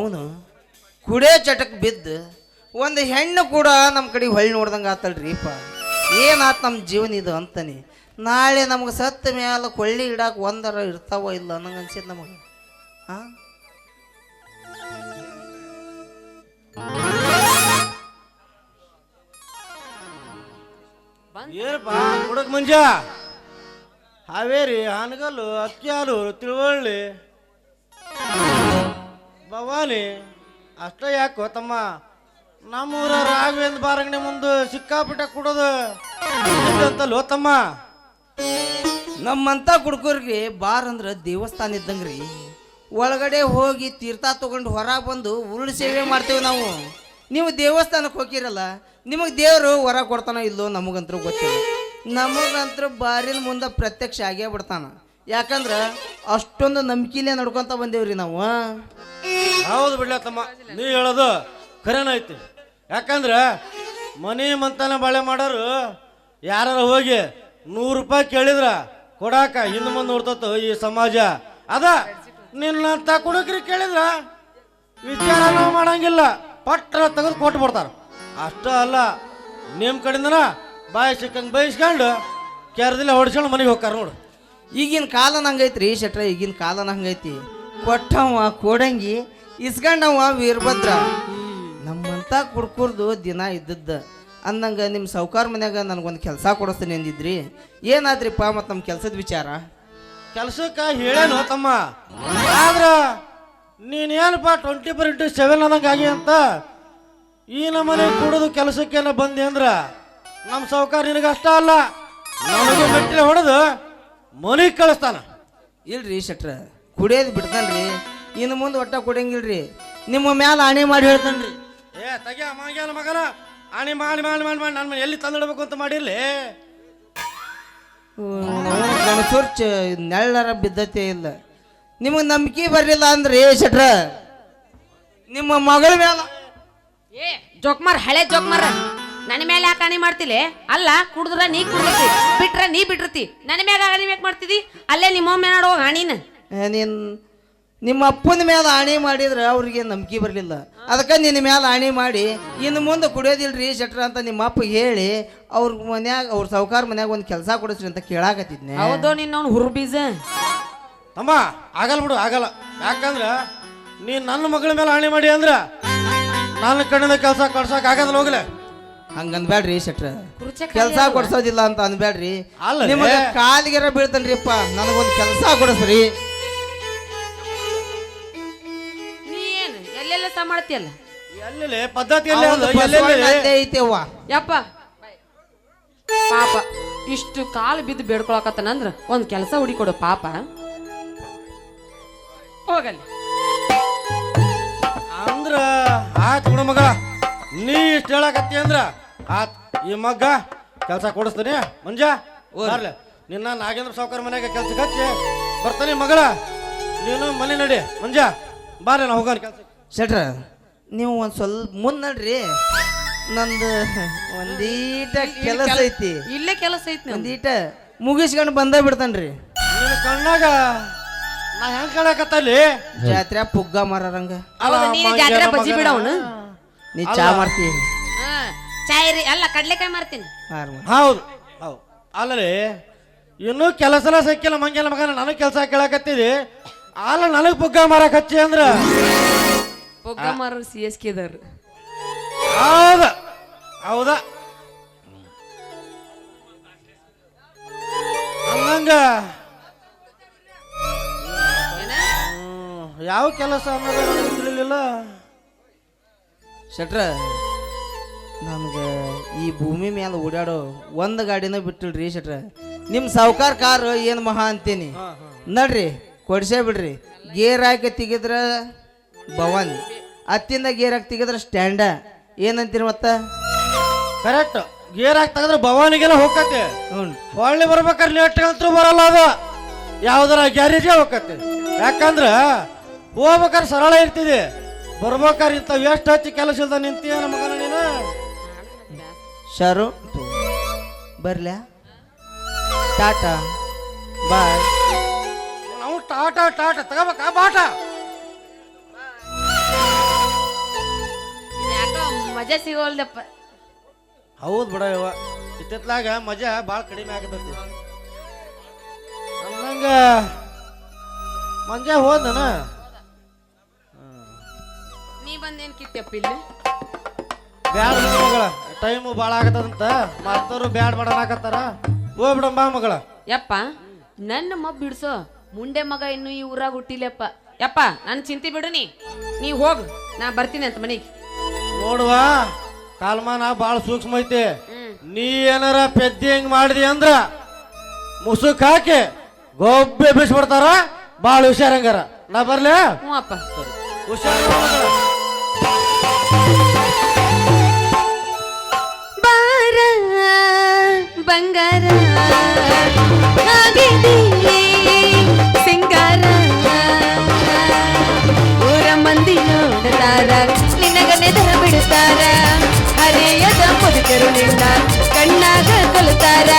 ಅವನು ಕುಡೇ ಚಟಕ್ಕೆ ಬಿದ್ದು ಒಂದು ಹೆಣ್ಣು ಕೂಡ ನಮ್ಮ ಕಡೆ ಹೊಳ್ಳಿ ನೋಡ್ದಂಗೆ ಆತಲ್ರಿಪ್ಪ ಏನಾತ್ ನಮ್ಮ ಜೀವನ ಇದು ಅಂತಾನೆ. ನಾಳೆ ನಮ್ಗೆ ಸತ್ತ ಮ್ಯಾಲ ಕೊಳ್ಳಿ ಇಡಕ್ಕೆ ಒಂದರ ಇರ್ತಾವ ಇಲ್ಲ ಅನ್ನಂಗೆ ಅನ್ಸಿದ್ ನಮಗೆ. ಹಾಂ ಏನಪ್ಪ ಹುಡುಗ ಮಂಜ? ಹಾವೇರಿ, ಹಾನಗಲ್ಲು, ಅಕ್ಕಿಹಾಲು, ತಿಳುವಳ್ಳಿ. ಭವಾನಿ, ಅಷ್ಟ ಯಾಕೋ ತಮ್ಮ? ನಮ್ಮೂರ ರಾಘವೇಂದ್ರ ಬಾರಂಗಡಿ ಮುಂದೆ ಸಿಕ್ಕಾಪಟ್ಟೆ ಕುಡೋದು ಅಂತಲ್ಲ ತಮ್ಮ? ನಮ್ಮಂತ ಕುಡ್ಕೋರ್ಗೆ ಬಾರ್ ಅಂದ್ರೆ ದೇವಸ್ಥಾನ ಇದ್ದಂಗ್ರಿ. ಒಳಗಡೆ ಹೋಗಿ ತೀರ್ಥ ತಗೊಂಡು ಹೊರಗೆ ಬಂದು ಉರುಳು ಸೇವೆ ಮಾಡ್ತೇವೆ ನಾವು. ನೀವು ದೇವಸ್ಥಾನಕ್ಕೆ ಹೋಗಿರಲ್ಲ ನಿಮಗೆ ದೇವರು ಹೊರ ಕೊಡ್ತಾನ ಇಲ್ಲೋ ನಮಗಂತೂ ಗೊತ್ತಿಲ್ಲ. ನಮಗಂತ್ರ ಬಾರಿನ ಮುಂದೆ ಪ್ರತ್ಯಕ್ಷ ಆಗೇ ಬಿಡ್ತಾನ. ಯಾಕಂದ್ರೆ ಅಷ್ಟೊಂದು ನಂಬಿಕೆಲೇ ನಡ್ಕೊಂತ ಬಂದೇವ್ರಿ ನಾವು. ಹೌದು ಬಿಡ್ಲ ತಮ್ಮ ನೀ ಹೇಳೋದು ಖರೇನ ಯಾಕಂದ್ರೆ ಮನಿ ಮಂತನ ಬಾಳೆ ಮಾಡೋರು ಯಾರು ಹೋಗಿ ನೂರು ರೂಪಾಯಿ ಕೇಳಿದ್ರ ಕೊಡಾಕ ಹಿಂದೆ ಮುಂದೆ ನೋಡ್ತತ್ತು ಈ ಸಮಾಜ. ಅದ ನಿನ್ನಂತ ಕುಡುಕ್ರಿ ಕೇಳಿದ್ರ ವಿಚಾರ ಮಾಡಂಗಿಲ್ಲ. ಪಟ್ಟ ತೆಗೆದು ಕೊಟ್ಟು ಬಿಡ್ತಾರ. ಅಷ್ಟ ಅಲ್ಲ ನಿಮ್ಮ ಕಡೆಯಿಂದನ ಬಾಯಿ ಸಿಕ್ಕಂಗೆ ಬಯಸ್ಕೊಂಡು ಕೆರದಿಲ್ಲ ಹೊಡ್ಸ್ಕೊಂಡು ಮನೆಗೆ ಹೋಗ್ತಾರ ನೋಡು. ಈಗಿನ ಕಾಲನ ಹಂಗೈತ್ರಿ ಶೆಟ್ರ, ಈಗಿನ ಕಾಲನ ಹಂಗೈತಿ. ಕೊಟ್ಟವ ಕೋಡಂಗಿ ಇಸ್ಕೊಂಡವ ವೀರಭದ್ರ ನಮ್ಮಂತ ಕುಡ್ಕುರ್ದು ದಿನ ಇದ್ದದ್ದು. ಅಂದಂಗ ನಿಮ್ಮ ಸೌಕಾರ ಮನ್ಯಾಗ ನನಗೊಂದು ಕೆಲಸ ಕೊಡಿಸ್ತೀನಿ ಅಂದಿದ್ರಿ. ಏನಾದ್ರಿಪ್ಪ ಮತ್ತು ನಮ್ಮ ಕೆಲಸದ ವಿಚಾರ? ಕೆಲಸಕ್ಕೆ ಹೇಳೇನು ತಮ್ಮ. ಆದ್ರ ನೀನೇನಪ್ಪ ಟ್ವೆಂಟಿ ಫೋರ್ ಇಂಟು ಸೆವೆನ್ ಆಗಿ ಅಂತ ಈ ನಮ್ಮನೆ ಕುಡಿದು ಕೆಲಸಕ್ಕೆಲ್ಲ ಬಂದೆ ಅಂದ್ರೆ ನಮ್ಮ ಸಾವುಕಾರ ನಿನಗೆ ಅಷ್ಟ ಅಲ್ಲ. ನನಗೆ ಮೆಟ್ಟಿಲೆ ಹೊಡೆದು ಮನೆಗೆ ಕಳಿಸ್ತಾನ. ಇಲ್ರಿ ಶೆಟ್ರ ಕುಡಿಯೋದು ಬಿಡ್ತಾನ್ರಿ. ಇನ್ನು ಮುಂದೆ ಒಟ್ಟ ಕೊಡಂಗಿಲ್ರಿ. ನಿಮ್ಮ ಮ್ಯಾಲ ಆಣೆ ಮಾಡಿ ಹೇಳ್ತಾನ್ರಿ. ಏ ತಗೆ ಮಾಗ್ಯಾಲ ಮಗನ. ಆಣೆ ಮಾಡಿ ಮಾಡಿ ಮಾಡಿ ಮಾಡಿ. ನನ್ನ ಎಲ್ಲಿ ತಂದಿಡ್ಬೇಕು ಅಂತ ಮಾಡಿರ್ಲಿ. ಗಣಸೂರ್ ಚ ನೆಳ್ಳರ ಬಿದ್ದತೆ ಇಲ್ಲ. ನಿಮಗೆ ನಂಬಿಕೆ ಬರಲಿಲ್ಲ ಅಂದ್ರೆ ಶೆಟ್ರ. ನಿಮ್ಮ ಮಗಳ ಮ್ಯಾಲ. ಏ ಜೋಕ್ಮಾರ್ ಹಳೆ ಜೋಕ್ಮಾರ. ನನ್ನ ಮೇಲೆ ಯಾಕೆ ಅಣಿ ಮಾಡ್ತಿಲೆ? ಅಲ್ಲ ಕುಡಿದ್ರ ನೀ ಕುಡ್ದತಿ ಬಿಟ್ರ ನೀ ಬಿಟ್ಟಿರ್ತಿ ನನ್ನ ಮ್ಯಾಗ ಅಣಿ ಬೇಕು ಮಾಡ್ತಿದಿ? ಅಲ್ಲೇ ನಿಮ್ಮ ಮೇಲೆ ನೋಡುವ ಹಣಿನ ಏ, ನೀನ್ ನಿಮ್ಮ ಅಪ್ಪನ ಮೇಲೆ ಆಣೆ ಮಾಡಿದ್ರೆ ಅವ್ರಿಗೆ ನಂಬಿಕೆ ಬರಲಿಲ್ಲ. ಅದಕ್ಕೆ ನಿನ್ನ ಮೇಲೆ ಆಣೆ ಮಾಡಿ ಇನ್ನು ಮುಂದೆ ಕುಡಿಯೋದಿಲ್ರಿ ಶೆಟ್ರ ಅಂತ ನಿಮ್ಮ ಅಪ್ಪ ಹೇಳಿ ಅವ್ರ ಮನ್ಯಾಗ ಅವ್ರ ಸಾವುಕಾರ ಮನ್ಯಾಗ ಒಂದು ಕೆಲಸ ಕೊಡಿಸ್ರಿ ಅಂತ ಕೇಳಾಕತ್ತಿದ್ನೆ. ಹೌದು ಅವ್ನು ಹುರು ಬೀಜ ತಮ್ಮ ಆಗಲ್ಲ ಬಿಡು ಆಗಲ್ಲ. ಯಾಕಂದ್ರ ನೀ ನನ್ನ ಮಗಳ ಮೇಲೆ ಆಣೆ ಮಾಡಿ ಅಂದ್ರ ನನ್ನ ಕಣ್ಣಿಂದ ಕೆಲಸ ಕೊಡ್ಸಕ್ ಆಗದಲ್ಲ ಹೋಗ್ಲೆ. ಹಂಗ ಅನ್ಬೇಡ್ರಿ ಶೆಟ್ರ ಕೆಲಸ ಕೊಡ್ಸೋದಿಲ್ಲ ಅಂತ ಅನ್ಬೇಡ್ರಿ. ನಿಮಗೆ ಕಾಲಿಗೆರ ಬೀಳ್ತನ್ರಿಪ್ಪ ನನಗೊಂದು ಕೆಲಸ ಕೊಡಿಸ್ರಿ. ಮಾಡ್ತಿಯಲ್ಲ? ಪದ್ಧತಿ ಐತೆವ್ವ. ಯಪ್ಪ. ಪಾಪ ಇಷ್ಟು ಕಾಲು ಬಿದ್ದು ಬೇಡ್ಕೊಳಕತ್ತನಂದ್ರ ಒಂದ್ ಕೆಲಸ ಹುಡಿಕೊಡು ಪಾಪ. ಹೋಗಲಿ ಅಂದ್ರ ಆಯ್ತು ಬಿಡು ಮಗ ನೀ ಇಷ್ಟ ಹೇಳಕತ್ತಿ ಅಂದ್ರ ಆತ್ ಈ ಮಗ್ಗ ಕೆಲಸ ಕೊಡಿಸ್ತೀನಿ. ಮಂಜಾ ಬರ್ಲೆ. ನಿನ್ನ ನಾಗೇಂದ್ರ ಸಾವುಕಾರ ಮನೆಗೆ ಕೆಲ್ಸಕ್ಕೆ ಹಚ್ಚಿ ಬರ್ತಾನೆ ಮಗಳ. ನೀನು ಮನೆ ನಡಿ. ಮಂಜಾ ಬಾರೇ ನಾ ಹೋಗೋಣ ಕೆಲಸ ಶೆಟ್ರ ನೀವು ಒಂದು ಸ್ವಲ್ಪ ಮುಂದೆ ನಡ್ರಿ. ನಂದು ಒಂದೀಟ ಕೆಲಸ ಐತಿ. ಇಲ್ಲೇ ಕೆಲಸ ಐತಿ ಒಂದೀಟ ಮುಗಿಸ್ಕೊಂಡು ಬಂದ ಬಿಡ್ತಾನ್ರಿ ನಿನ್ನ ಕಣ್ಣಾಗ ನಾ ಹೆಂಗ್ ಕಾಣಕತ್ತಲ್ಲಿ? ಜಾತ್ರೆ ಪುಗ್ಗ ಮಾರಂಗ ಹೌದು, ನೀನು ಜಾತ್ರೆ ಬಜ್ಜಿ ಬಿಡವನು? ನೀ ಚಾ ಮಾಡ್ತಿ. ಚಾಯ್ ರೀ ಅಲ್ಲ ಕಡ್ಲೆಕಾಯಿ ಮಾರ್ತೀನಿ. ಮಾರ್ ಮಾರ್. ಹೌದು ಹೌದು. ಅಲ್ಲರಿ ಇನ್ನೂ ಕೆಲಸನ ಸಿಕ್ಕಿಲ್ಲ ಮಂಗೆಲ್ಲ ಮಗನ ನನಗೆ ಕೆಲಸ ಕೇಳಕತ್ತಿದಿ. ಅಲ್ಲ ನನಗೆ ಬುಗ್ಗ ಮಾರಕ್ ಹಚ್ಚಿ ಅಂದ್ರ ಪೊಗ್ಗ ಮಾರೋರು ಸಿ ಎಸ್ ಕೆದವ್ರು ಹೌದ. ಹೌದ. ಹಂಗಂಗ. ಹ್ಮ್, ಯಾವ ಕೆಲಸ ಅನ್ನೋದು ನನಗೆ ಶೆಟ್ರ ನಮ್ಗೆ ಈ ಭೂಮಿ ಮೇಲೆ ಓಡಾಡೋ ಒಂದು ಗಾಡಿನ ಬಿಟ್ಟಿಲ್ರಿ ಶೆಟ್ರ. ನಿಮ್ಮ ಸಾವುಕಾರ ಕಾರು ಏನು ಮಹಾ ಅಂತೀನಿ. ನಡ್ರಿ ಕೊಡ್ಸೇ ಬಿಡ್ರಿ. ಗೇರ್ ಹಾಕಿ ತೆಗಿದ್ರ ಭವನ್. ಹತ್ತಿಂದ ಗೇರ್ ಹಾಕಿ ತೆಗೆದ್ರೆ ಸ್ಟ್ಯಾಂಡ ಏನಂತೀರಿ ಮತ್ತ? ಕರೆಕ್ಟ್ ಗೇರ್ ಹಾಕಿ ತೆಗೆದ್ರೆ ಭವಾನಿಗೆಲ್ಲ ಹೋಗತ್ತೆ ಹ್ಞೂ ಹೊಳ್ಳಿ ಬರ್ಬೇಕಾದ್ರೆ ಲೇಟ್ ಕಲ್ತ್ರು ಬರಲ್ಲ ಅದು. ಯಾವ್ದಾರ ಗ್ಯಾರೇಜೇ ಹೋಗತ್ತೆ ಯಾಕಂದ್ರ ಹೋಗ್ಬೇಕಾದ್ರೆ ಸರಳ ಇರ್ತಿದೆ. ಬರ್ಬೇಕಾದ್ರೆ ಇಂಥ ವೇಸ್ಟ್ ಹಚ್ಚಿ ಕೆಲಸ ಇಲ್ದ ನಿಂತೀಯ ನಮಗ ನೀನು? ಶಾರು ಬರ್ಲ್ಯಾ? ಟಾಟಾ ಬಾಯ್. ನಾವು ಟಾಟಾ ಟಾಟಾ ತಗೋಬೇಕಾ? ಬಾಟ. ಮಜಾ ಸಿಗೋಲ್ದಪ್ಪ. ಹೌದು ಬಿಡ ಇತ್ತಿತ್ಲಾಗ ಮಜಾ ಭಾಳ ಕಡಿಮೆ ಆಗತೈತಿ. ಅನ್ನಂಗ ಮಂಜ ಹೋದನ ನೀ ಬಂದೇನ್ ಕಿತ್ತಪ್ಪ ಇಲ್ಲಿ? ಬ್ಯಾಡ ಮಗಳ. ಟೈಮ್ ಭಾಳ ಆಗತ್ತದಂತ ಮತ್ತವ್ರು ಬ್ಯಾಡ್ ಮಾಡಾಕತ್ತಾರ ಹೋಗ್ಬಿಡಮ್ಮ ಮಗಳ. ಯಪ್ಪ ನನ್ನ ಮಬ್ ಬಿಡ್ಸೋ. ಮುಂಡೆ ಮಗ ಇನ್ನು ಈ ಊರಾಗ ಹುಟ್ಟಿಲ್ಲಪ್ಪ ಯಪ್ಪ ನನ್ ಚಿಂತೆ ಬಿಡು ನೀ ಹೋಗು. ನಾ ಬರ್ತೀನಿ ಅಂತ ಮನೆಗೆ. ನೋಡುವ ಕಾಲ್ಮಾನ ಭಾಳ ಸೂಕ್ಷ್ಮ ಐತೆ. ನೀ ಏನಾರ ಪೆದ್ದಿ ಹೆಂಗ್ ಮಾಡಿದಿ ಅಂದ್ರ ಮುಸುಕ್ ಹಾಕಿ ಗೊಬ್ಬೆ ಬಿಡ್ಸ್ಬಿಡ್ತಾರ ಭಾಳ ಹುಷಾರಂಗಾರ ನಾ ಬರ್ಲೆ? ಹ್ಞೂ ಅಪ್ಪ. ಹುಷಾರ ಬಾರ ಬಂಗಾರ ಸಿಂಗಾರ. ಊರ ಮಂದಿ ನೋಡ್ತಾರ. ಬಿಡ್ತಾರ ಹರೆಯದ ಮುದುಕರು ನಿನ್ನ ಕಣ್ಣಾಗ ಕಲಿತಾರ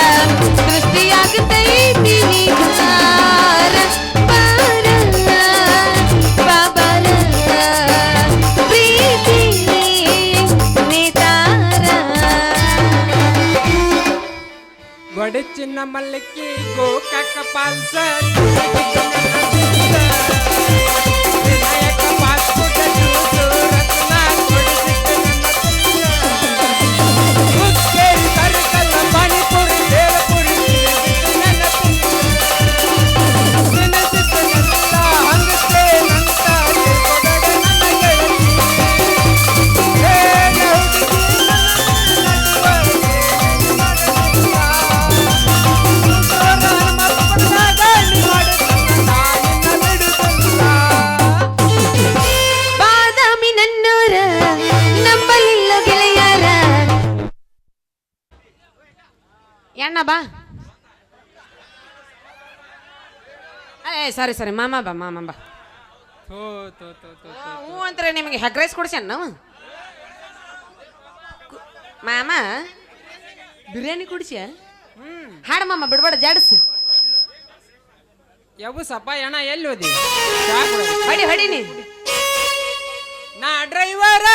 ನೀತಾರ. ಗೊಡೆ ಚಿನ್ನ ಮಲ್ಲಕ್ಕಿ ಗೋಕಾಕ ಪಾಲ್ಸ ಎಣ್ಣ ಬಾ. ಅದೇ ಸಾರಿ ಸರಿ ಮಾಮ ಬಾ ಮಾಮ ಬಾ. ಹ್ಞೂ ಅಂತಾರೆ ನಿಮಗೆ ಹೆಗ್ ರೈಸ್ ಕೊಡ್ಸ್ಯಾನ ನಾವು? ಮಾಮ ಬಿರಿಯಾನಿ ಕುಡಿಸ್ಯ? ಹಾಡು ಮಾಮ ಬಿಡ್ಬೇಡ ಜಾಡಿಸ್. ಯಾವ ಸಪ್ಪ ಎಣ ಎಲ್ಲಿ ಹೋದಿ? ಹಡಿ ಹಡಿ ನೀ. ಹೊಡಿನಿ ನಾ ಡ್ರೈವರ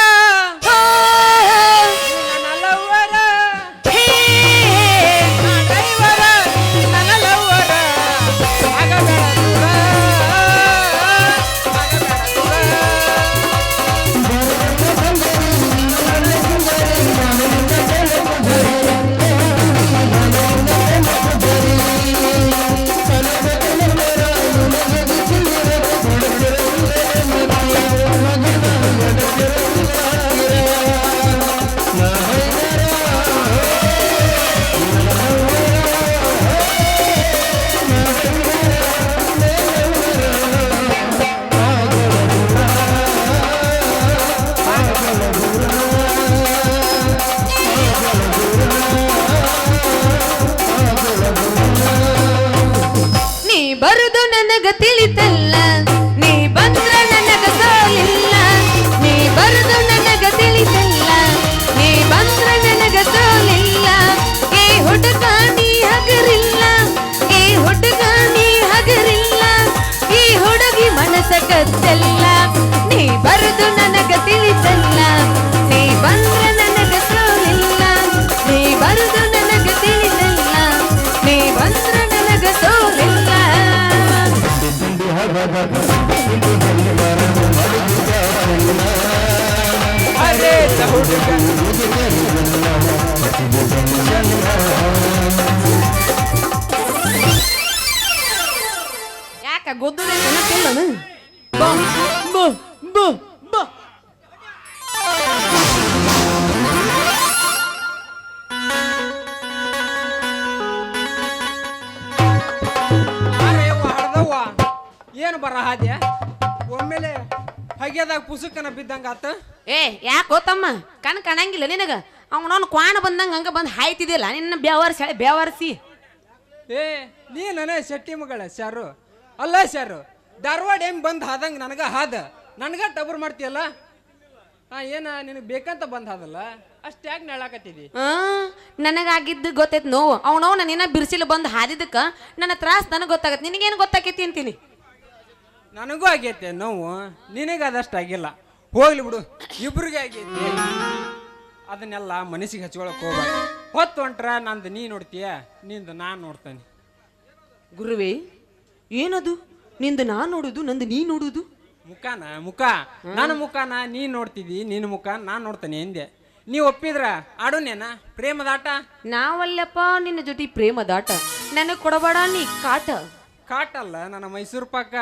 ಯಾಕ ಗೊದ್ದು ನೆನಪಿಲ್ಲನು ಏನು ಬರ ಹಾದ್ಯ ಒಮ್ಮೆಲೆ ಹಗೆದಾಗ ಪುಸುಕನ ಬಿದ್ದಂಗ ಆತ ಏ ಯಾಕೆ ಗೊತ್ತಮ್ಮ ಕಣ್ ಕಾಣಂಗಿಲ್ಲ ನಿನಗ? ಅವನವನು ಕ್ವಾಣ ಬಂದಂಗ ಹಂಗ ಬಂದು ಹಾಯ್ತಿದ್ದಿಲ್ಲ ನಿನ್ನ ಬೇವರ್ಸಿ ಹೇಳಿ ಬೇವರ್ಸಿ. ಏ ನೀ ನನ್ನ ಶೆಟ್ಟಿ ಮಗಳ ಶಾರು. ಅಲ್ಲ ಶಾರು ಧಾರವಾಡ ಏನ್ ಬಂದ್ ಹಾದಂಗ ನನಗ ಹಾದ. ನನಗ ಟಬರ್ ಮಾಡ್ತೀಯಲ್ಲ? ಹಾ ಏನ ನಿನಗೆ ಬೇಕಂತ ಬಂದ್ ಹಾದಲ್ಲ? ಅಷ್ಟ್ಯಾಕ್ ನೆಳಾಕತ್ತಿದಿ ಆ ನನಗಾಗಿದ್ದು ಗೊತ್ತೈತ್ ನೋವು. ಅವನವ್ ನಿನ್ನ ಬಿರ್ಸಿಲು ಬಂದು ಹಾದಿದ್ದಕ್ಕ ನನ್ನ ತ್ರಾಸ್ ನನಗೆ ಗೊತ್ತಾಗತ್ತೆ ನಿನಗೇನು ಗೊತ್ತಾಕೈತಿ ಅಂತೀನಿ? ನನಗೂ ಆಗೈತೆ ನೋವು. ನಿನಗೆ ಅದಷ್ಟು ಆಗಿಲ್ಲ. ಹೋಗ್ಲಿ ಬಿಡು. ಇಬ್ರಿಗೆ ಆಗೈತಿ. ಅದನ್ನೆಲ್ಲ ಮನಸ್ಸಿಗೆ ಹಚ್ಕೊಳಕ್ ಹೋಗ ಹೊತ್ತು ಹೊಂಟ್ರ ನಂದು ನೀ ನೋಡ್ತೀಯ ನಿಂದು ನಾನು ನೋಡ್ತೇನೆ. ಗುರುವೇ ಏನದು? ನಿಂದು ನಾ ನೋಡುದು ನಂದು ನೀ ನೋಡುದು? ಮುಖಾನ ಮುಖ. ನನ್ನ ಮುಖಾನ ನೀ ನೋಡ್ತಿದ್ದಿ ನಿನ್ನ ಮುಖ ನಾನು ನೋಡ್ತೇನೆ ಹಿಂದೆ ನೀ ಒಪ್ಪಿದ್ರ ಆಡೋನೇನ? ಪ್ರೇಮದಾಟ ನಾವಲ್ಲಪ್ಪ ನಿನ್ನ ಜೊತೆ ಪ್ರೇಮದಾಟ ನನಗ್ ಕೊಡಬೇಡ ನೀ ಕಾಟ. ಕಾಟಲ್ಲ ನನ್ನ ಮೈಸೂರು ಪಾಕ.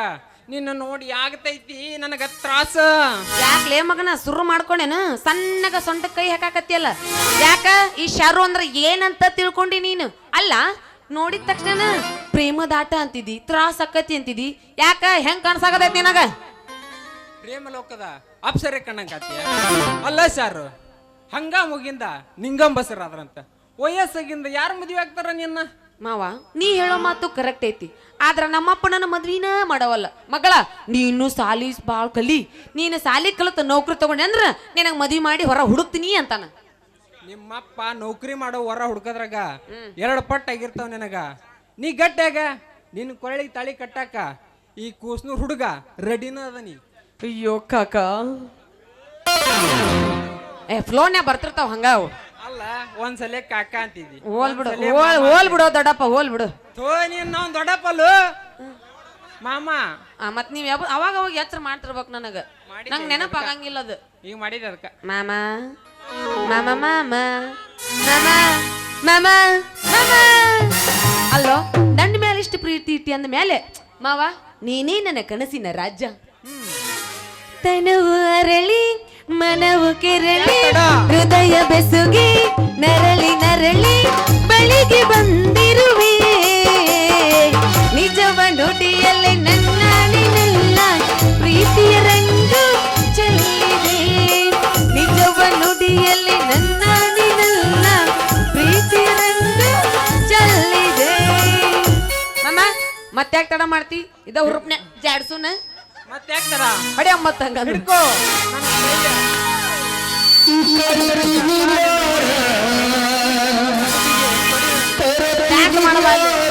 ನಿನ್ನ ನೋಡಿ ಆಗತೈತಿ ನನಗ ತ್ರಾಸ. ಯಾಕ್ಲೇ ಮಗನ ಶುರು ಮಾಡ್ಕೊಂಡೇನ ಸಣ್ಣಗ ಸೊಂಟ ಕೈ ಹಾಕಾಕತ್ತಿಯಲ್ಲ? ಯಾಕ? ಈ ಶಾರು ಅಂದ್ರ ಏನಂತ ತಿಳ್ಕೊಂಡಿ ನೀನು? ಅಲ್ಲ ನೋಡಿದ ತಕ್ಷಣ ಪ್ರೇಮದಾಟ ಅಂತಿದಿ ತ್ರಾಸ ಅಕ್ಕತಿ ಅಂತಿದಿ ಯಾಕ? ಹೆಂಗ್ ಕಾಣ್ಸಾಕತೈತಿ ನಿನಗ? ಪ್ರೇಮ ಲೋಕದ ಅಪ್ಸರೆ ಕಣ್ಣಂಗಾತಿಯ? ಅಲ್ಲ ಸಾರು ಹಂಗ ಮುಗಿಂದ ನಿಂಗಂಬಸರ ಅದ್ರಂತ ವಯಸ್ಸಾಗಿಂದ ಯಾರು ಮದುವೆ ಆಗ್ತಾರ ನಿನ್ನ? ಮಾವ ನೀ ಹೇಳೋ ಮಾತು ಕರೆಕ್ಟ್ ಐತಿ. ಆದ್ರ ನಮ್ಮಪ್ಪ ನನ್ನ ಮದ್ವಿನ ಮಾಡವಲ್ಲ. ಮಗಳ ನೀನು ಸಾಲಿ ಬಾಳ್ ಕಲಿ. ನೀನು ಸಾಲಿ ಕಲಿತ ನೌಕರಿ ತಗೊಂಡೆ ಅಂದ್ರ ನಿನಗೆ ಮದ್ವಿ ಮಾಡಿ ಹೊರ ಹುಡುಕ್ತೀನಿ ಅಂತಾನ. ನಿಮ್ಮಪ್ಪ ನೌಕರಿ ಮಾಡೋ ಹೊರ ಹುಡುಕದ್ರಾಗ ಎರಡು ಪಟ್ಟ ಆಗಿರ್ತಾವ ನಿನಗ. ನೀ ಗಟ್ಟಾಗ ನಿನ್ನ ಕೊರಳಿಗೆ ತಾಳಿ ಕಟ್ಟಾಕ ಈ ಕೂಸ್ನೂರ್ ಹುಡುಗ ರೆಡಿನ ಅದ ನೀ. ಅಯ್ಯೋ ಕಾಕ. ಏ ಫ್ಲೋನ್ಯಾಗ ಬರ್ತಿರ್ತಾವ ಹಂಗ ಅವು. ಅಲ್ಲ ಒಂದ್ಸಲ ಕಾಕ ಅಂತಿದ್ದಿ ಹೋಲ್ ಬಿಡು. ಹೋಲ್ ಹೋಲ್ ಬಿಡು ದೊಡ್ಡಪ್ಪ ಹೋಲ್ ಬಿಡು. ತೋ ನೀನ್ ನಾವ್ ದೊಡ್ಡಪ್ಪಲು? ಮಾಮ. ಆ, ಮತ್ ನೀವ್ ಯಾವ ಅವಾಗ ಅವಾಗ ಎಚ್ಚರ ಮಾಡ್ತಿರ್ಬೇಕು ನನಗ. ನಂಗ್ ನೆನಪ್ ಆಗಂಗಿಲ್ಲ ಅದು. ಈಗ ಮಾಡಿದ ಅದಕ್ಕ ಮಾಮ. ಮಾಮ ಮಾಮ. ಮಾಮ ಮಾಮ ಮಾಮ. ಅಲ್ಲೋ ದಂಡ ಮೇಲೆ ಇಷ್ಟು ಪ್ರೀತಿ ಇಟ್ಟಿ ಅಂದ ಮೇಲೆ ಮಾವ ನೀನೇ ನನ್ನ ಕನಸಿನ ರಾಜ್ಯ ತನುವು ಅರಳಿ ಮನವು ಕೆರಳಿ ಹೃದಯ ಬೆಸುಗಿ ನರಳಿ ನರಳಿ ಬಳಿಗೆ ಬಂದಿರುವೆ. ನಿಜವ ನುಡಿಯಲ್ಲಿ ನನ್ನ ನಿನ್ನೆಲ್ಲ ಪ್ರೀತಿಯ ರಂಗು ಚೆಲ್ಲಿದೆ. ನಿಜವ ನುಡಿಯಲ್ಲಿ ನನ್ನ ನಿನ್ನೆಲ್ಲ ಪ್ರೀತಿಯ ರಂಗು ಚೆಲ್ಲಿದೆ. ಮಮ್ಮ ಮತ್ತ್ಯಾಕ್ ತಡ ಮಾಡ್ತಿ? ಇದ ಹುರುಪ್ನೆ ಜಾಡ್ಸುನ? ಮತ್ತೆ ತಡ? ಹೊಡೆ ಅಮ್ಮ ತಂಗ ಹಿಡ್ಕೋ. ಮಾಡಬಾರ್ದು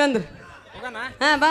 ಹಂಗಂದ್ರು. ಹಾ ಬಾ.